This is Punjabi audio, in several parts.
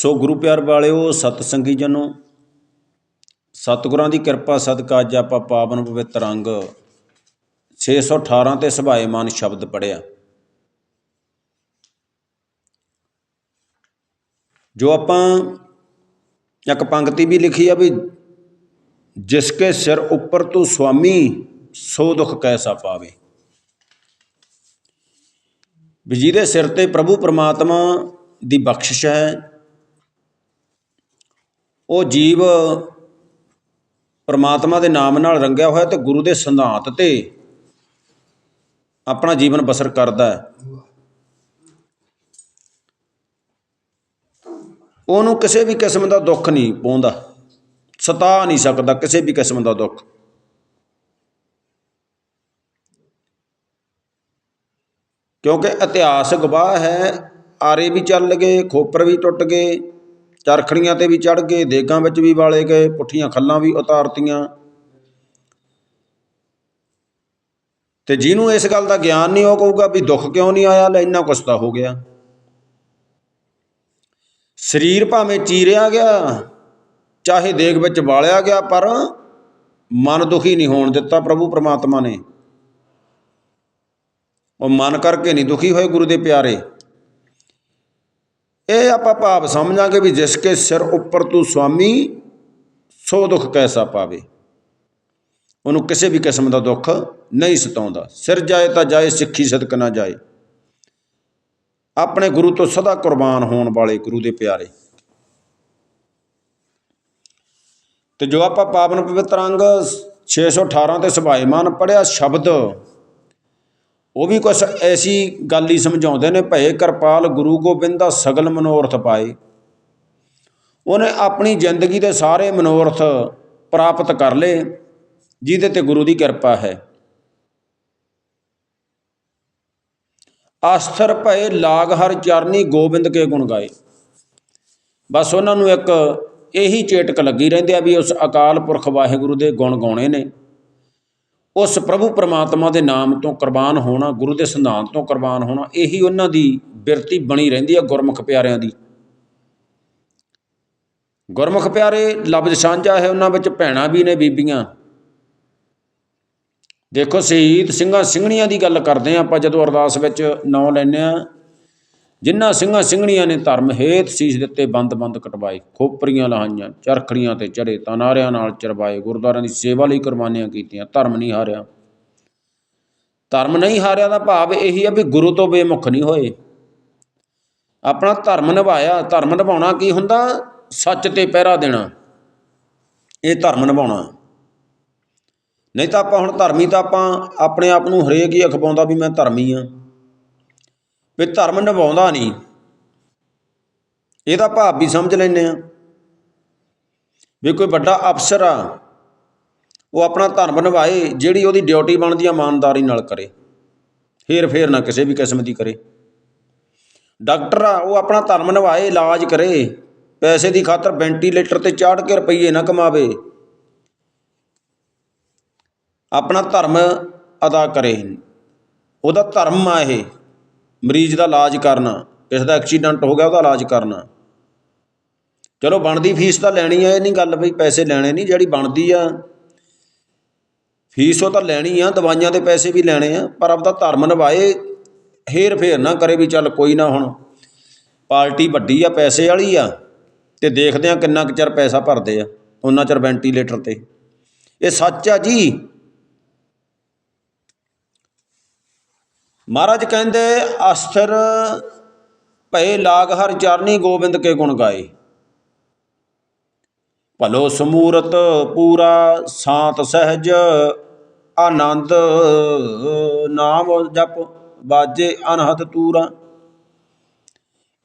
ਸੋ ਗੁਰੂ ਪਿਆਰ ਵਾਲਿਓ, ਸਤ ਸੰਗੀ ਜਨੋ, ਸਤਿਗੁਰਾਂ ਦੀ ਕਿਰਪਾ ਸਦਕਾ ਅੱਜ ਆਪਾਂ ਪਾਵਨ ਪਵਿੱਤਰ ਅੰਗ 618 ਤੇ ਸੁਭਾਏਮਾਨ ਸ਼ਬਦ ਪੜਿਆ ਜੋ ਆਪਾਂ ਇੱਕ ਪੰਕਤੀ ਵੀ ਲਿਖੀ ਆ ਵੀ ਜਿਸ ਕੇ ਸਿਰ ਉੱਪਰ ਤੂੰ ਸੁਆਮੀ, ਸੋ ਦੁਖ ਕੈਸਾ ਪਾਵੇ। ਵੀ ਜਿਹਦੇ ਸਿਰ ਤੇ ਪ੍ਰਭੂ ਪਰਮਾਤਮਾ ਦੀ ਬਖਸ਼ਿਸ਼ ਹੈ ਉਹ ਜੀਵ ਪਰਮਾਤਮਾ ਦੇ ਨਾਮ ਨਾਲ ਰੰਗਿਆ ਹੋਇਆ ਤੇ ਗੁਰੂ ਦੇ ਸਿਧਾਂਤ ਤੇ ਆਪਣਾ ਜੀਵਨ ਬਸਰ ਕਰਦਾ ਹੈ। ਉਹਨੂੰ ਕਿਸੇ ਵੀ ਕਿਸਮ ਦਾ ਦੁੱਖ ਨਹੀਂ ਪਾਉਂਦਾ, ਸਤਾ ਨਹੀਂ ਸਕਦਾ ਕਿਸੇ ਵੀ ਕਿਸਮ ਦਾ ਦੁੱਖ। ਕਿਉਂਕਿ ਇਤਿਹਾਸ ਗਵਾਹ ਹੈ, ਆਰੇ ਵੀ ਚੱਲ ਗਏ, ਖੋਪਰ ਵੀ ਟੁੱਟ ਗਏ ਚਰਖੜੀਆਂ ਤੇ ਵੀ ਚੜ ਗਏ, ਦੇਗਾਂ ਵਿੱਚ ਵੀ ਵਾਲੇ ਗਏ, ਪੁੱਠੀਆਂ ਖੱਲਾਂ ਵੀ ਉਤਾਰਤੀਆਂ। ਤੇ ਜਿਹਨੂੰ ਇਸ ਗੱਲ ਦਾ ਗਿਆਨ ਨਹੀਂ ਉਹ ਕਹੂਗਾ ਵੀ ਦੁੱਖ ਕਿਉਂ ਨਹੀਂ ਆਇਆ, ਲੈ ਇੰਨਾ ਕੁਛ ਤਾਂ ਹੋ ਗਿਆ। ਸਰੀਰ ਭਾਵੇਂ ਚੀਰਿਆ ਗਿਆ, ਚਾਹੇ ਦੇਗ ਵਿੱਚ ਵਾਲਿਆ ਗਿਆ, ਪਰ ਮਨ ਦੁਖੀ ਨਹੀਂ ਹੋਣ ਦਿੱਤਾ ਪ੍ਰਭੂ ਪ੍ਰਮਾਤਮਾ ਨੇ। ਉਹ ਮਨ ਕਰਕੇ ਨਹੀਂ ਦੁਖੀ ਹੋਏ ਗੁਰੂ ਦੇ ਪਿਆਰੇ। ਇਹ ਆਪਾਂ ਭਾਵ ਸਮਝਾਂਗੇ ਵੀ ਜਿਸ ਕੇ ਸਿਰ ਉੱਪਰ ਤੂੰ ਸੁਆਮੀ ਸੋ ਦੁੱਖ ਕੈਸਾ ਪਾਵੇ? ਉਹਨੂੰ ਕਿਸੇ ਵੀ ਕਿਸਮ ਦਾ ਦੁੱਖ ਨਹੀਂ ਸਤਾਉਂਦਾ। ਸਿਰ ਜਾਏ ਤਾਂ ਜਾਏ, ਸਿੱਖੀ ਸਦਕ ਨਾ ਜਾਏ। ਆਪਣੇ ਗੁਰੂ ਤੋਂ ਸਦਾ ਕੁਰਬਾਨ ਹੋਣ ਵਾਲੇ ਗੁਰੂ ਦੇ ਪਿਆਰੇ। ਤੇ ਜੋ ਆਪਾਂ ਪਾਵਨ ਪਵਿੱਤਰ ਅੰਗ 618 ਤੇ ਸੁਭਾਏਮਾਨ ਪੜਿਆ ਸ਼ਬਦ ਉਹ ਵੀ ਕੁਛ ਐਸੀ ਗੱਲ ਹੀ ਸਮਝਾਉਂਦੇ ਨੇ, ਭਏ ਕਿਰਪਾਲ ਗੁਰੂ ਗੋਬਿੰਦ ਦਾ ਸਗਲ ਮਨੋਰਥ ਪਾਏ। ਉਹਨੇ ਆਪਣੀ ਜ਼ਿੰਦਗੀ ਦੇ ਸਾਰੇ ਮਨੋਰਥ ਪ੍ਰਾਪਤ ਕਰ ਲਏ, ਜਿਹਦੇ ਤੇ ਗੁਰੂ ਦੀ ਕਿਰਪਾ ਹੈ। ਅਸਥਰ ਭਏ ਲਾਗ ਹਰ ਚਰਨੀ ਗੋਬਿੰਦ ਕੇ ਗੁਣ ਗਾਏ। ਬਸ ਉਹਨਾਂ ਨੂੰ ਇੱਕ ਇਹੀ ਚੇਟਕ ਲੱਗੀ ਰਹਿੰਦੀ ਆ ਵੀ ਉਸ ਅਕਾਲ ਪੁਰਖ ਵਾਹਿਗੁਰੂ ਦੇ ਗੁਣ ਗਾਉਣੇ ਨੇ। ਉਸ ਪ੍ਰਭੂ ਪਰਮਾਤਮਾ ਦੇ ਨਾਮ ਤੋਂ ਕੁਰਬਾਨ ਹੋਣਾ, ਗੁਰੂ ਦੇ ਸਿਧਾਂਤ ਤੋਂ ਕੁਰਬਾਨ ਹੋਣਾ, ਇਹੀ ਉਹਨਾਂ ਦੀ ਬਿਰਤੀ ਬਣੀ ਰਹਿੰਦੀ ਹੈ ਗੁਰਮੁਖ ਪਿਆਰਿਆਂ ਦੀ। ਗੁਰਮੁਖ ਪਿਆਰੇ ਲਬਜ਼ ਸਾਂਝਾ ਹੈ ਉਹਨਾਂ ਵਿੱਚ, ਭੈਣਾਂ ਵੀ ਨੇ, ਬੀਬੀਆਂ। ਦੇਖੋ, ਸ਼ਹੀਦ ਸਿੰਘਾਂ, ਸਿੰਘਣੀਆਂ ਦੀ ਗੱਲ ਕਰਦੇ ਆ ਆਪਾਂ, ਜਦੋਂ ਅਰਦਾਸ ਵਿੱਚ ਨਾਂ ਲੈਂਦੇ ਆ ਜਿਨ੍ਹਾਂ ਸਿੰਘਾਂ ਸਿੰਘਣੀਆਂ ਨੇ ਧਰਮ ਹੇਤ ਸੀਸ ਦਿੱਤੇ ਬੰਦ-ਬੰਦ ਕਟਵਾਏ, ਖੋਪਰੀਆਂ ਲਹਾਈਆਂ ਚਰਖੜੀਆਂ ਤੇ ਚੜੇ ਤਨਾਰਿਆਂ ਨਾਲ ਚਰਵਾਏ, ਗੁਰਦੁਆਰਿਆਂ ਦੀ ਸੇਵਾ ਲਈ ਕੁਰਬਾਨੀਆਂ ਕੀਤੀਆਂ, ਧਰਮ ਨਹੀਂ ਹਾਰਿਆ। ਧਰਮ ਨਹੀਂ ਹਾਰਿਆ ਦਾ ਭਾਵ ਇਹੀ ਹੈ ਵੀ ਗੁਰੂ ਤੋਂ ਬੇਮੁਖ ਨਹੀਂ ਹੋਏ। ਆਪਣਾ ਧਰਮ ਨਿਭਾਇਆ, ਧਰਮ ਨਿਭਾਉਣਾ ਕੀ ਹੁੰਦਾ? ਸੱਚ ਤੇ ਪਹਿਰਾ ਦੇਣਾ। ਇਹ ਧਰਮ ਨਿਭਾਉਣਾ। ਨਹੀਂ ਤਾਂ ਆਪਾਂ ਹੁਣ ਧਰਮੀ ਤਾਂ ਆਪਾਂ ਆਪਣੇ ਆਪ ਨੂੰ ਹਰੇਕ ਹੀ ਅਖਵਾਉਂਦਾ ਵੀ ਮੈਂ ਧਰਮੀ ਆ। ਵੀ ਧਰਮ ਨਿਭਾਉਂਦਾ ਨਹੀਂ। ਇਹਦਾ ਭਾਵ ਵੀ ਸਮਝ ਲੈਂਦੇ ਆ ਵੀ ਕੋਈ ਵੱਡਾ ਅਫਸਰ ਆ, ਉਹ ਆਪਣਾ ਧਰਮ ਨਿਭਾਏ, ਜਿਹੜੀ ਉਹਦੀ ਡਿਊਟੀ ਬਣਦੀ ਆ, ਇਮਾਨਦਾਰੀ ਨਾਲ ਕਰੇ। ਫੇਰ ਫੇਰ ਨਾ ਕਿਸੇ ਵੀ ਕਿਸਮ ਦੀ ਕਰੇ। ਡਾਕਟਰ ਆ, ਉਹ ਆਪਣਾ ਧਰਮ ਨਿਭਾਏ, ਇਲਾਜ ਕਰੇ, ਪੈਸੇ ਦੀ ਖਾਤਰ ਵੈਂਟੀਲੇਟਰ ਤੇ ਚਾੜ ਕੇ ਰੁਪਈਏ ਨਾ ਕਮਾਵੇ। ਆਪਣਾ ਧਰਮ ਅਦਾ ਕਰੇ। ਉਹਦਾ ਧਰਮ ਆ ਇਹ। ਮਰੀਜ਼ ਦਾ ਇਲਾਜ ਕਰਨਾ, ਕਿਸੇ ਦਾ ਐਕਸੀਡੈਂਟ ਹੋ ਗਿਆ ਉਹਦਾ ਇਲਾਜ ਕਰਨਾ। ਚਲੋ ਬਣਦੀ ਫੀਸ ਤਾਂ ਲੈਣੀ ਆ, ਇਹ ਨਹੀਂ ਗੱਲ ਵੀ ਪੈਸੇ ਲੈਣੇ ਨਹੀਂ, ਜਿਹੜੀ ਬਣਦੀ ਆ। ਫੀਸ ਉਹ ਤਾਂ ਲੈਣੀ ਆ, ਦਵਾਈਆਂ ਦੇ ਪੈਸੇ ਵੀ ਲੈਣੇ ਆ, ਪਰ ਆਪਦਾ ਧਰਮ ਨਿਭਾਏ, ਹੇਰ ਫੇਰ ਨਾ ਕਰੇ ਵੀ ਚੱਲ ਕੋਈ ਨਾ ਹੁਣ। ਪਾਰਟੀ ਵੱਡੀ ਆ, ਪੈਸੇ ਵਾਲੀ ਆ, ਤੇ ਦੇਖਦੇ ਆ ਕਿੰਨਾ ਕੁ ਚਿਰ ਪੈਸਾ ਭਰਦੇ ਆ, ਉਹਨਾਂ ਚਿਰ ਵੈਂਟੀਲੇਟਰ ਤੇ। ਇਹ ਸੱਚ ਆ ਜੀ। ਮਹਾਰਾਜ ਕਹਿੰਦੇ, ਅਸਥਿਰ ਭਏ ਲਾਗ ਹਰ ਚਰਨੀ ਗੋਬਿੰਦ ਕੇ ਗੁਣ ਗਾਏ। ਭਲੋ ਸਮੂਰਤ ਪੂਰਾ ਸਾਤ ਸਹਿਜ ਆਨੰਦ ਨਾਮ ਜਪ ਬਾਜੇ ਅਨਹਦ ਤੂਰਾ।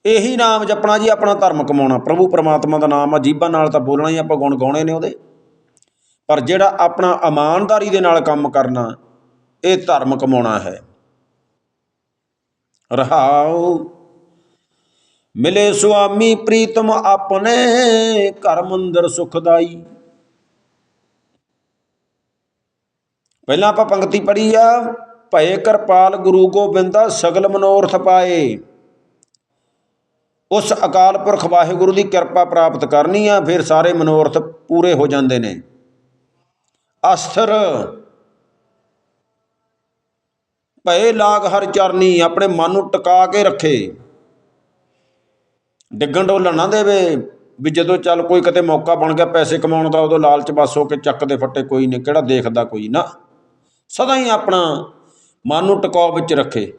ਇਹੀ ਨਾਮ ਜਪਣਾ ਜੀ, ਆਪਣਾ ਧਰਮ ਕਮਾਉਣਾ। ਪ੍ਰਭੂ ਪਰਮਾਤਮਾ ਦਾ ਨਾਮ ਆ, ਜੀਬਾਂ ਨਾਲ ਤਾਂ ਬੋਲਣਾ ਹੀ, ਆਪਾਂ ਗੁਣ ਗਾਉਣੇ ਨੇ ਉਹਦੇ। ਪਰ ਜਿਹੜਾ ਆਪਣਾ ਇਮਾਨਦਾਰੀ ਦੇ ਨਾਲ ਕੰਮ ਕਰਨਾ, ਇਹ ਧਰਮ ਕਮਾਉਣਾ ਹੈ। ਰਹਾਉ। ਮਿਲੇ ਸੁਆਮੀ ਪ੍ਰੀਤਮ ਆਪਣੇ ਘਰ ਮੰਦਰ ਸੁਖਦਾਈ। ਪਹਿਲਾਂ ਆਪਾਂ ਪੰਕਤੀ ਪੜ੍ਹੀ ਆ, ਭਏ ਕਿਰਪਾਲ ਗੁਰੂ ਗੋਬਿੰਦਾ ਸਗਲ ਮਨੋਰਥ ਪਾਏ। ਉਸ ਅਕਾਲ ਪੁਰਖ ਵਾਹਿਗੁਰੂ ਦੀ ਕਿਰਪਾ ਪ੍ਰਾਪਤ ਕਰਨੀ ਆ, ਫਿਰ ਸਾਰੇ ਮਨੋਰਥ ਪੂਰੇ ਹੋ ਜਾਂਦੇ ਨੇ। ਅਸਥਰ ਭਏ ਲਾਗ ਹਰ ਚਰਨੀ ਆਪਣੇ ਮਨ ਨੂੰ ਟਿਕਾ ਕੇ ਰੱਖੇ। ਡਿੱਗਣ ਡੋਲਣ ਨਾ ਦੇਵੇ ਵੀ ਜਦੋਂ ਚੱਲ ਕੋਈ ਕਿਤੇ ਮੌਕਾ ਬਣ ਗਿਆ ਪੈਸੇ ਕਮਾਉਣ ਦਾ, ਉਦੋਂ ਲਾਲਚ ਬਸ ਹੋ ਕੇ ਚੱਕ ਦੇ ਫੱਟੇ ਕੋਈ ਨਹੀਂ, ਕਿਹੜਾ ਦੇਖਦਾ ਕੋਈ ਨਾ। ਸਦਾ ਹੀ ਆਪਣਾ ਮਨ ਨੂੰ ਟਿਕਾਅ ਵਿੱਚ ਰੱਖੇ।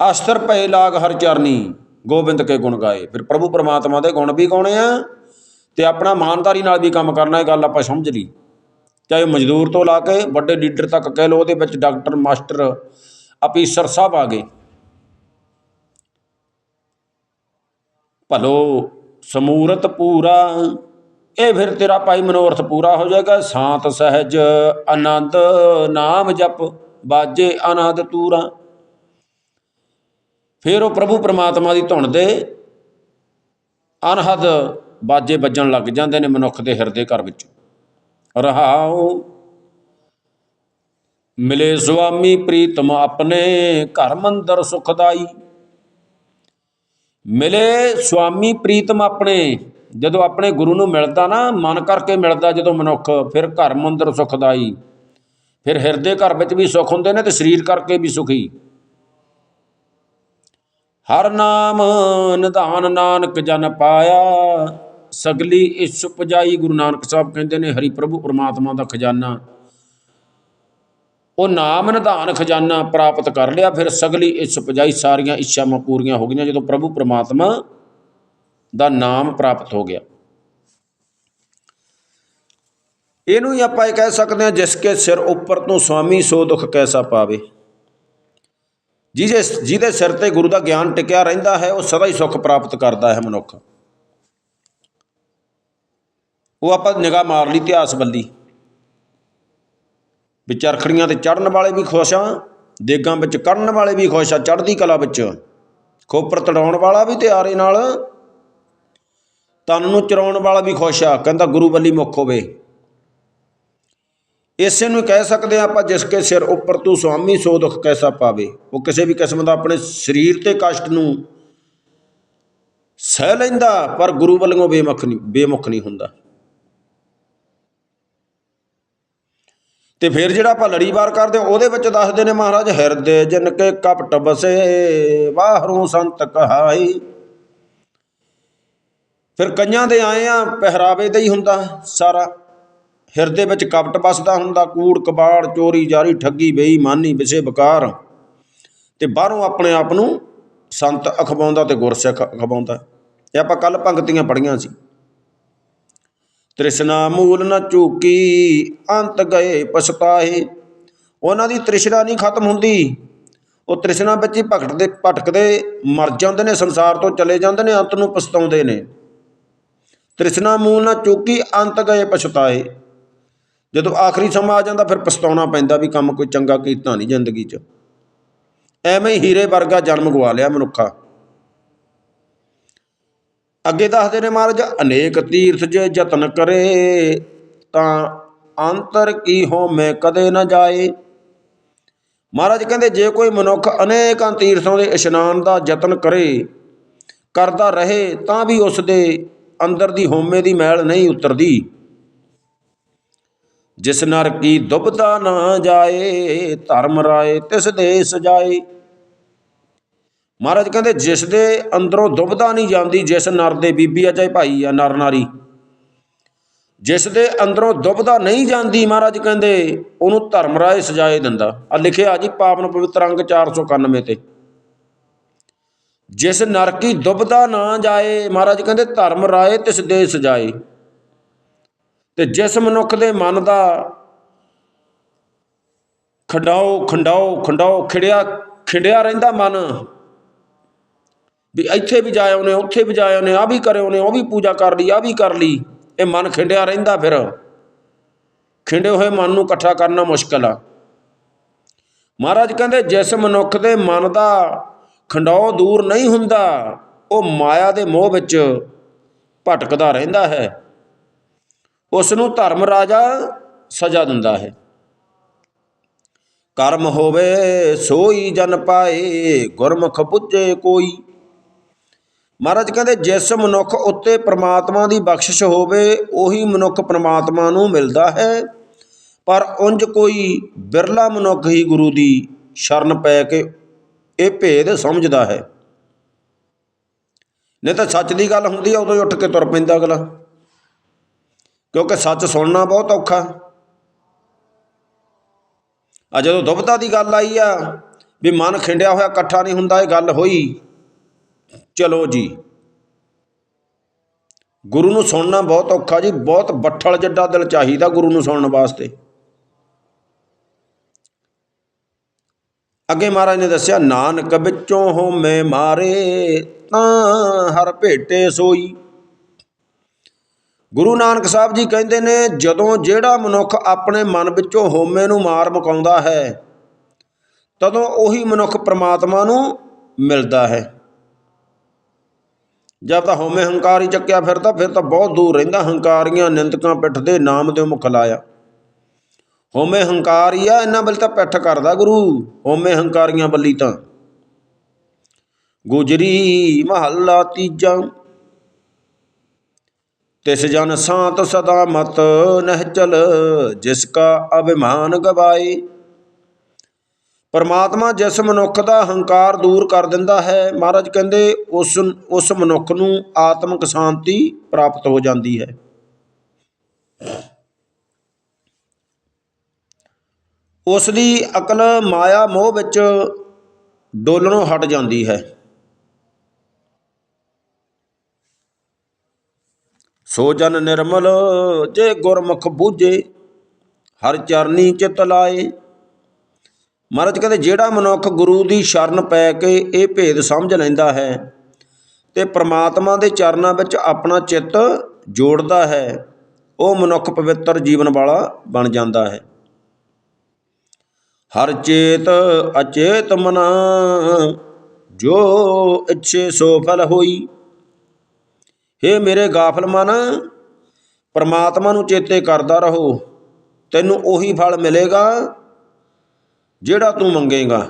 ਅਸਤਰ ਭਏ ਲਾਗ ਹਰ ਚਰਨੀ, ਗੋਬਿੰਦ ਕੇ ਗੁਣ ਗਾਏ। ਫਿਰ ਪ੍ਰਭੂ ਪਰਮਾਤਮਾ ਦੇ ਗੁਣ ਵੀ ਗਾਉਣੇ ਆ ਤੇ ਆਪਣਾ ਇਮਾਨਦਾਰੀ ਨਾਲ ਵੀ ਕੰਮ ਕਰਨਾ, ਇਹ ਗੱਲ ਆਪਾਂ ਸਮਝ ਲਈ। ਚਾਹੇ ਮਜ਼ਦੂਰ ਤੋਂ ਲਾ ਕੇ ਵੱਡੇ ਲੀਡਰ ਤੱਕ ਕਹਿ ਲਓ ਉਹਦੇ ਵਿੱਚ ਡਾਕਟਰ, ਮਾਸਟਰ, ਅਫੀਸਰ ਸਾਹਿਬ ਆ ਗਏ। ਭਲੋ ਸਮੂਰਤ ਪੂਰਾ, ਇਹ ਫਿਰ ਤੇਰਾ ਭਾਈ ਮਨੋਰਥ ਪੂਰਾ ਹੋ ਜਾਏਗਾ। ਸ਼ਾਂਤ ਸਹਿਜ ਆਨੰਦ, ਨਾਮ ਜਪ, ਬਾਜੇ ਅਨਾਦ ਤੂਰਾ। ਫਿਰ ਉਹ ਪ੍ਰਭੂ ਪਰਮਾਤਮਾ ਦੀ ਧੁਨ ਦੇ ਅਨਹਦ ਬਾਜੇ ਵੱਜਣ ਲੱਗ ਜਾਂਦੇ ਨੇ ਮਨੁੱਖ ਦੇ ਹਿਰਦੇ ਘਰ ਵਿੱਚ। ਰਹਾਉ। ਮਿਲੇ ਸੁਆਮੀ ਪ੍ਰੀਤਮ ਆਪਣੇ ਘਰ ਮੰਦਰ ਸੁਖਦਾਈ। ਮਿਲੇ ਸੁਆਮੀ ਪ੍ਰੀਤਮ ਆਪਣੇ, ਜਦੋਂ ਆਪਣੇ ਗੁਰੂ ਨੂੰ ਮਿਲਦਾ ਨਾ, ਮਨ ਕਰਕੇ ਮਿਲਦਾ ਜਦੋਂ ਮਨੁੱਖ ਫਿਰ ਘਰ ਮੰਦਰ ਸੁਖਦਾਈ। ਫਿਰ ਹਿਰਦੇ ਘਰ ਵਿੱਚ ਵੀ ਸੁਖ ਹੁੰਦੇ ਨੇ ਤੇ ਸਰੀਰ ਕਰਕੇ ਵੀ ਸੁਖੀ। ਹਰ ਨਾਮ ਨਿਧਾਨ ਨਾਨਕ ਜਨ ਪਾਇਆ। ਸਗਲੀ ਇਸ ਉਪਜਾਈ ਗੁਰੂ ਨਾਨਕ ਸਾਹਿਬ ਕਹਿੰਦੇ ਨੇ, ਹਰੀ ਪ੍ਰਭੂ ਪਰਮਾਤਮਾ ਦਾ ਖਜ਼ਾਨਾ। ਉਹ ਨਾਮ ਨਿਧਾਨ ਖਜ਼ਾਨਾ ਪ੍ਰਾਪਤ ਕਰ ਲਿਆ, ਫਿਰ ਸਗਲੀ ਇਸ ਉਪਜਾਈ ਸਾਰੀਆਂ ਇੱਛਾਵਾਂ ਪੂਰੀਆਂ ਹੋ ਗਈਆਂ, ਜਦੋਂ ਪ੍ਰਭੂ ਪਰਮਾਤਮਾ ਦਾ ਨਾਮ ਪ੍ਰਾਪਤ ਹੋ ਗਿਆ। ਇਹਨੂੰ ਹੀ ਆਪਾਂ ਇਹ ਕਹਿ ਸਕਦੇ ਹਾਂ, ਜਿਸ ਕੇ ਸਿਰ ਉੱਪਰ ਤੋਂ ਸੁਆਮੀ ਸੋ ਦੁੱਖ ਕੈਸਾ ਪਾਵੇ। ਜਿਹਦੇ ਜਿਹਦੇ ਸਿਰ ਤੇ ਗੁਰੂ ਦਾ ਗਿਆਨ ਟਿਕਿਆ ਰਹਿੰਦਾ ਹੈ, ਉਹ ਸਦਾ ਹੀ ਸੁੱਖ ਪ੍ਰਾਪਤ ਕਰਦਾ ਹੈ ਮਨੁੱਖ। ਉਹ ਆਪਾਂ ਨਿਗਾਹ ਮਾਰ ਲਈ ਇਤਿਹਾਸ ਬੱਲੀ ਵਿਚਰਖੜੀਆਂ ਤੇ ਚੜਨ ਵਾਲੇ ਵੀ ਖੁਸ਼ ਆ, ਦੇਗਾਂ ਵਿੱਚ ਕੱਢਣ ਵਾਲੇ ਵੀ ਖੁਸ਼ ਆ, ਚੜ੍ਹਦੀ ਕਲਾ ਵਿੱਚ। ਖੋਪਰ ਤੜਾਉਣ ਵਾਲਾ ਵੀ ਤਿਆਰੇ ਨਾਲ। ਤਨ ਨੂੰ ਚਰਾਉਣ ਵਾਲਾ ਵੀ ਖੁਸ਼ ਆ, ਕਹਿੰਦਾ ਗੁਰੂ ਬੱਲੀ ਮੁੱਖ ਹੋਵੇ। ਇਸੇ ਨੂੰ ਕਹਿ ਸਕਦੇ ਆ ਆਪਾਂ ਜਿਸ ਕੇ ਸਿਰ ਉੱਪਰ ਤੂੰ ਸੁਆਮੀ ਸੋ ਦੁੱਖ ਕੈਸਾ ਪਾਵੇ। ਉਹ ਕਿਸੇ ਵੀ ਕਿਸਮ ਦਾ ਆਪਣੇ ਸਰੀਰ ਤੇ ਕਸ਼ਟ ਨੂੰ ਸਹਿ ਲੈਂਦਾ, ਪਰ ਗੁਰੂ ਵੱਲੋਂ ਬੇਮੁਖ ਨਹੀਂ ਬੇਮੁਖ ਨਹੀਂ ਹੁੰਦਾ। ਤੇ ਫਿਰ ਜਿਹੜਾ ਆਪਾਂ ਲੜੀਵਾਰ ਕਰਦੇ ਹਾਂ, ਉਹਦੇ ਵਿੱਚ ਦੱਸਦੇ ਨੇ ਮਹਾਰਾਜ ਹਿਰਦੇ ਜਿਨ ਕੇ ਕਪਟ ਬਸੇ ਬਾਹਰੋਂ ਸੰਤ ਕਹਾਈ। ਫਿਰ ਕਈਆਂ ਦੇ ਆਏ ਆ ਪਹਿਰਾਵੇ ਦਾ ਹੀ ਹੁੰਦਾ ਸਾਰਾ। ਹਿਰਦੇ ਵਿੱਚ ਕਪਟ ਬਸਦਾ ਹੁੰਦਾ ਕੂੜ ਕਬਾੜ ਚੋਰੀ ਜਾਰੀ ਠੱਗੀ ਬੇਈਮਾਨੀ ਵਿਸੇ ਬਕਾਰ। ਤੇ ਬਾਹਰੋਂ ਆਪਣੇ ਆਪ ਨੂੰ ਸੰਤ ਅਖਵਾਉਂਦਾ ਤੇ ਗੁਰਸਿੱਖ ਅਖਵਾਉਂਦਾ। ਇਹ ਆਪਾਂ ਕੱਲ ਪੰਕਤੀਆਂ ਪੜੀਆਂ ਸੀ। ਤ੍ਰਿਸ਼ਨਾ ਮੂਲ ਨ ਚੂਕੀ, ਅੰਤ ਗਏ ਪਛਤਾਏ ਉਹਨਾਂ ਦੀ ਤ੍ਰਿਸ਼ਨਾ ਨਹੀਂ ਖਤਮ ਹੁੰਦੀ। ਉਹ ਤ੍ਰਿਸ਼ਨਾ ਵਿੱਚ ਹੀ ਭਟਕਦੇ ਭਟਕਦੇ ਮਰ ਜਾਂਦੇ ਨੇ, ਸੰਸਾਰ ਤੋਂ ਚਲੇ ਜਾਂਦੇ ਨੇ, ਅੰਤ ਨੂੰ ਪਛਤਾਉਂਦੇ ਨੇ। ਤ੍ਰਿਸ਼ਨਾ ਮੂਲ ਨਾ ਚੂਕੀ, ਅੰਤ ਗਏ ਪਛਤਾਏ ਜਦੋਂ ਆਖਰੀ ਸਮਾਂ ਆ ਜਾਂਦਾ, ਫਿਰ ਪਛਤਾਉਣਾ ਪੈਂਦਾ ਵੀ ਕੰਮ ਕੋਈ ਚੰਗਾ ਕੀਤਾ ਨਹੀਂ ਜ਼ਿੰਦਗੀ 'ਚ। ਐਵੇਂ ਹੀਰੇ ਵਰਗਾ ਜਨਮ ਗਵਾ ਲਿਆ ਮਨੁੱਖਾ। ਅੱਗੇ ਦੱਸਦੇ ਨੇ ਮਹਾਰਾਜ, ਅਨੇਕ ਤੀਰਥ ਜੇ ਯਤਨ ਕਰੇ, ਤਾਂ ਅੰਤਰ ਕੀ ਹੋਮੇ ਕਦੇ ਨਾ ਜਾਏ। ਮਹਾਰਾਜ ਕਹਿੰਦੇ, ਜੇ ਕੋਈ ਮਨੁੱਖ ਅਨੇਕਾਂ ਤੀਰਥਾਂ ਦੇ ਇਸ਼ਨਾਨ ਦਾ ਯਤਨ ਕਰੇ, ਕਰਦਾ ਰਹੇ, ਤਾਂ ਵੀ ਉਸ ਦੇ ਅੰਦਰ ਦੀ ਹੋਮੇ ਦੀ ਮੈਲ ਨਹੀਂ ਉਤਰਦੀ। ਜਿਸ ਨਰ ਕੀ ਦੁਬਦਾ ਨਾ ਜਾਏ, ਧਰਮ ਰਾਏ ਤਿਸ ਦੇ ਸਜਾਏ। ਮਹਾਰਾਜ ਕਹਿੰਦੇ ਜਿਸ ਦੇ ਅੰਦਰੋਂ ਦੁਬਦਾ ਨਹੀਂ ਜਾਂਦੀ, ਜਿਸ ਨਰ ਦੇ ਬੀਬੀ ਆ ਚਾਹੇ ਭਾਈ ਆ, ਨਰ ਨਾਰੀ। ਜਿਸ ਦੇ ਅੰਦਰੋਂ ਦੁਬਦਾ ਨਹੀਂ ਜਾਂਦੀ ਮਹਾਰਾਜ ਕਹਿੰਦੇ, ਉਹਨੂੰ ਧਰਮ ਰਾਏ ਸਜਾਏ ਦਿੰਦਾ। ਆ ਲਿਖਿਆ ਜੀ ਪਾਵਨ ਪਵਿੱਤਰ ਅੰਗ 491 ਤੇ। ਜਿਸ ਨਰ ਕੀ ਦੁਬਦਾ ਨਾ ਜਾਏ, ਮਹਾਰਾਜ ਕਹਿੰਦੇ ਧਰਮ ਰਾਏ ਤਿਸ ਦੇ ਸਜਾਏ। ਤੇ ਜਿਸ ਮਨੁੱਖ ਦੇ ਮਨ ਦਾ ਖੰਡਾਓ ਖੰਡਾਓ ਖੰਡਾਓ, ਖਿੜਿਆ ਖਿੰਡਿਆ ਰਹਿੰਦਾ ਮਨ ਵੀ ਇੱਥੇ ਵੀ ਜਾਏ ਉਹਨੇ, ਉੱਥੇ ਵੀ ਜਾਏ ਉਹਨੇ ਆ ਵੀ ਕਰੇ ਉਹਨੇ, ਉਹ ਵੀ ਪੂਜਾ ਕਰ ਲਈ ਆ ਵੀ ਕਰ ਲਈ। ਇਹ ਮਨ ਖਿੰਡਿਆ ਰਹਿੰਦਾ ਫਿਰ। ਖਿੰਡੇ ਹੋਏ ਮਨ ਨੂੰ ਇਕੱਠਾ ਕਰਨਾ ਮੁਸ਼ਕਲ ਆ। ਮਹਾਰਾਜ ਕਹਿੰਦੇ, ਜਿਸ ਮਨੁੱਖ ਦੇ ਮਨ ਦਾ ਖੰਡਾਓ ਦੂਰ ਨਹੀਂ ਹੁੰਦਾ, ਉਹ ਮਾਇਆ ਦੇ ਮੋਹ ਵਿੱਚ ਭਟਕਦਾ ਰਹਿੰਦਾ ਹੈ। ਉਸ ਨੂੰ ਧਰਮ ਰਾਜਾ ਸਜ਼ਾ ਦਿੰਦਾ ਹੈ। ਕਰਮ ਹੋਵੇ, ਸੋਈ ਜਨ ਪਾਏ, ਗੁਰਮੁਖ ਪੁੱਜੇ ਕੋਈ। ਮਹਾਰਾਜ ਕਹਿੰਦੇ, ਜਿਸ ਮਨੁੱਖ ਉੱਤੇ ਪ੍ਰਮਾਤਮਾ ਦੀ ਬਖਸ਼ਿਸ਼ ਹੋਵੇ, ਉਹੀ ਮਨੁੱਖ ਪ੍ਰਮਾਤਮਾ ਨੂੰ ਮਿਲਦਾ ਹੈ। ਪਰ ਉਂਝ ਕੋਈ ਬਿਰਲਾ ਮਨੁੱਖ ਹੀ ਗੁਰੂ ਦੀ ਸ਼ਰਨ ਪੈ ਕੇ ਇਹ ਭੇਦ ਸਮਝਦਾ ਹੈ। ਨਹੀਂ ਤਾਂ ਸੱਚ ਦੀ ਗੱਲ ਹੁੰਦੀ ਆ, ਉਦੋਂ ਹੀ ਉੱਠ ਕੇ ਤੁਰ ਪੈਂਦਾ ਅਗਲਾ। ਕਿਉਂਕਿ ਸੱਚ ਸੁਣਨਾ ਬਹੁਤ ਔਖਾ। ਆ ਜਦੋਂ ਦੁਬਤਾ ਦੀ ਗੱਲ ਆਈ ਆ, ਵੀ ਮਨ ਖਿੰਡਿਆ ਹੋਇਆ ਇਕੱਠਾ ਨਹੀਂ ਹੁੰਦਾ, ਇਹ ਗੱਲ ਹੋਈ। ਚਲੋ ਜੀ। ਗੁਰੂ ਨੂੰ ਸੁਣਨਾ ਬਹੁਤ ਔਖਾ ਜੀ, ਬਹੁਤ ਬੱਠਲ ਜੱਡਾ ਦਿਲ ਚਾਹੀਦਾ ਗੁਰੂ ਨੂੰ ਸੁਣਨ ਵਾਸਤੇ। ਅੱਗੇ ਮਹਾਰਾਜ ਨੇ ਦੱਸਿਆ, ਨਾਨਕ ਵਿੱਚੋਂ ਹੋਮੇ ਮਾਰੇ, ਤਾਂ ਹਰ ਭੇਟੇ ਸੋਈ। ਗੁਰੂ ਨਾਨਕ ਸਾਹਿਬ ਜੀ ਕਹਿੰਦੇ ਨੇ, ਜਦੋਂ ਜਿਹੜਾ ਮਨੁੱਖ ਆਪਣੇ ਮਨ ਵਿੱਚੋਂ ਹੋਮੇ ਨੂੰ ਮਾਰ ਮੁਕਾਉਂਦਾ ਹੈ, ਤਦੋਂ ਉਹੀ ਮਨੁੱਖ ਪ੍ਰਮਾਤਮਾ ਨੂੰ ਮਿਲਦਾ ਹੈ। ਜਦ ਤਾਂ ਹਉਮੈ ਹੰਕਾਰ ਹੀ ਚੱਕਿਆ ਫਿਰਦਾ, ਫਿਰ ਤਾਂ ਬਹੁਤ ਦੂਰ ਰਹਿੰਦਾ। ਹੰਕਾਰੀਆਂ ਨਿੰਦਕਾਂ ਪਿੱਠ ਦੇ ਨਾਮ ਦੇ ਮੁਖ ਲਾਇਆ। ਹਉਮੈ ਹੰਕਾਰ ਆ, ਇਹਨਾਂ ਵੱਲ ਤਾਂ ਪਿੱਠ ਕਰਦਾ ਗੁਰੂ। ਹਉਮੈ ਹੰਕਾਰੀਆਂ ਬੱਲੀ ਤਾਂ। ਗੁਜਰੀ ਮਹੱਲਾ ਤੀਜਾ। ਤਿਸ ਜਨ ਸਾਤ ਸਦਾ ਮਤ ਨਹਿ ਚਲ, ਜਿਸ ਕਾ ਅਭਿਮਾਨ ਗਵਾਏ। ਪਰਮਾਤਮਾ ਜਿਸ ਮਨੁੱਖ ਦਾ ਹੰਕਾਰ ਦੂਰ ਕਰ ਦਿੰਦਾ ਹੈ, ਮਹਾਰਾਜ ਕਹਿੰਦੇ ਉਸ ਉਸ ਮਨੁੱਖ ਨੂੰ ਆਤਮਿਕ ਸ਼ਾਂਤੀ ਪ੍ਰਾਪਤ ਹੋ ਜਾਂਦੀ ਹੈ। ਉਸ ਦੀ ਅਕਲ ਮਾਇਆ ਮੋਹ ਵਿੱਚ ਡੋਲਣੋਂ ਹਟ ਜਾਂਦੀ ਹੈ। ਸੋ ਜਨ ਨਿਰਮਲ, ਜੇ ਗੁਰਮੁਖ ਬੂਝੇ, ਹਰ ਚਰਨੀ ਚਿਤ ਲਾਏ। ਮਹਾਰਾਜ ਕਹਿੰਦੇ, ਜਿਹੜਾ ਮਨੁੱਖ ਗੁਰੂ ਦੀ ਸ਼ਰਨ ਪੈ ਕੇ ਇਹ ਭੇਦ ਸਮਝ ਲੈਂਦਾ ਹੈ ਤੇ ਪ੍ਰਮਾਤਮਾ ਦੇ ਚਰਨਾਂ ਵਿੱਚ ਆਪਣਾ ਚਿੱਤ ਜੋੜਦਾ ਹੈ, ਉਹ ਮਨੁੱਖ ਪਵਿੱਤਰ ਜੀਵਨ ਵਾਲਾ ਬਣ ਜਾਂਦਾ ਹੈ। ਹਰ ਚੇਤ ਅਚੇਤ ਮਨਾ, ਜੋ ਇੱਛੇ ਸੋ ਫਲ ਹੋਈ। ਹੇ ਮੇਰੇ ਗਾਫਲ ਮਨ, ਪਰਮਾਤਮਾ ਨੂੰ ਚੇਤੇ ਕਰਦਾ ਰਹੋ, ਤੈਨੂੰ ਉਹੀ ਫਲ ਮਿਲੇਗਾ ਜਿਹੜਾ ਤੂੰ ਮੰਗੇਗਾ।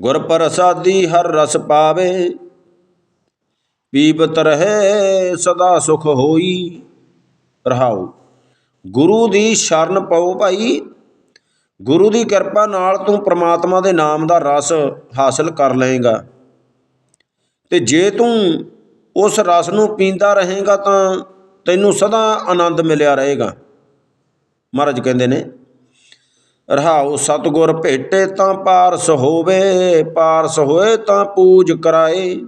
ਗੁਰ ਪ੍ਰਸਾਦੀ ਹਰ ਰਸ ਪਾਵੇ, ਪੀਬਤ ਰਹੇ ਸਦਾ ਸੁਖ ਹੋਈ। ਰਹਾਓ ਗੁਰੂ ਦੀ ਸ਼ਰਨ ਪਾਓ ਭਾਈ। ਗੁਰੂ ਦੀ ਕਿਰਪਾ ਨਾਲ ਤੂੰ ਪ੍ਰਮਾਤਮਾ ਦੇ ਨਾਮ ਦਾ ਰਸ ਹਾਸਲ ਕਰ ਲਏਗਾ। ਤੇ ਜੇ ਤੂੰ ਉਸ ਰਸ ਨੂੰ ਪੀਂਦਾ ਰਹੇਗਾ ਤਾਂ ਤੈਨੂੰ ਸਦਾ ਆਨੰਦ ਮਿਲਿਆ ਰਹੇਗਾ। ਮਹਾਰਾਜ ਕਹਿੰਦੇ ਨੇ ਰਹਾਉ ਸਤਗੁਰ ਭੇਟੇ ਤਾਂ ਪਾਰਸ ਹੋਵੇ, ਪਾਰਸ ਹੋਏ ਤਾਂ ਪੂਜ ਕਰਾਏ।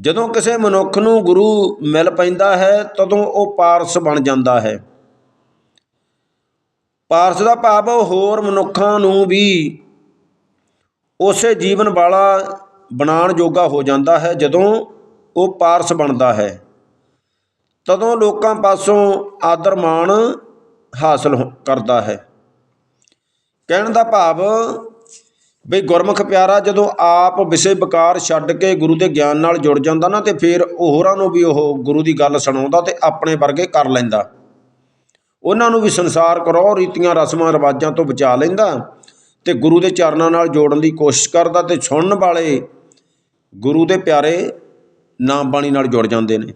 ਜਦੋਂ ਕਿਸੇ ਮਨੁੱਖ ਨੂੰ ਗੁਰੂ ਮਿਲ ਪੈਂਦਾ ਹੈ, ਤਦੋਂ ਉਹ ਪਾਰਸ ਬਣ ਜਾਂਦਾ ਹੈ। ਪਾਰਸ ਦਾ ਭਾਵ ਹੋਰ ਮਨੁੱਖਾਂ ਨੂੰ ਵੀ ਉਸੇ ਜੀਵਨ ਵਾਲਾ ਬਣਾਉਣ ਜੋਗਾ ਹੋ ਜਾਂਦਾ ਹੈ, ਜਦੋਂ ਉਹ ਪਾਰਸ ਬਣਦਾ ਹੈ। ਤਦੋਂ ਲੋਕਾਂ ਪਾਸੋਂ ਆਦਰ ਮਾਣ ਹਾਸਲ ਹੋ- ਕਰਦਾ ਹੈ। ਕਹਿਣ ਦਾ ਭਾਵ ਬਈ ਗੁਰਮੁਖ ਪਿਆਰਾ ਜਦੋਂ ਆਪ ਵਿਸੇ ਵਿਕਾਰ ਛੱਡ ਕੇ ਗੁਰੂ ਦੇ ਗਿਆਨ ਨਾਲ ਜੁੜ ਜਾਂਦਾ ਨਾ ਤੇ ਫਿਰ ਉਹ ਹੋਰਾਂ ਨੂੰ ਵੀ ਉਹ ਗੁਰੂ ਦੀ ਗੱਲ ਸੁਣਾਉਂਦਾ ਤੇ ਆਪਣੇ ਵਰਗੇ ਕਰ ਲੈਂਦਾ। ਉਹਨਾਂ ਨੂੰ ਵੀ ਸੰਸਾਰ ਕਰੋ ਰੀਤੀਆਂ, ਰਸਮਾਂ, ਰਿਵਾਜਾਂ ਤੋਂ ਬਚਾ ਲੈਂਦਾ ਤੇ ਗੁਰੂ ਦੇ ਚਰਨਾਂ ਨਾਲ ਜੋੜਨ ਦੀ ਕੋਸ਼ਿਸ਼ ਕਰਦਾ ਤੇ ਸੁਣਨ ਵਾਲੇ ਗੁਰੂ ਦੇ ਪਿਆਰੇ ਨਾਮ ਬਾਣੀ ਨਾਲ ਜੁੜ ਜਾਂਦੇ ਨੇ।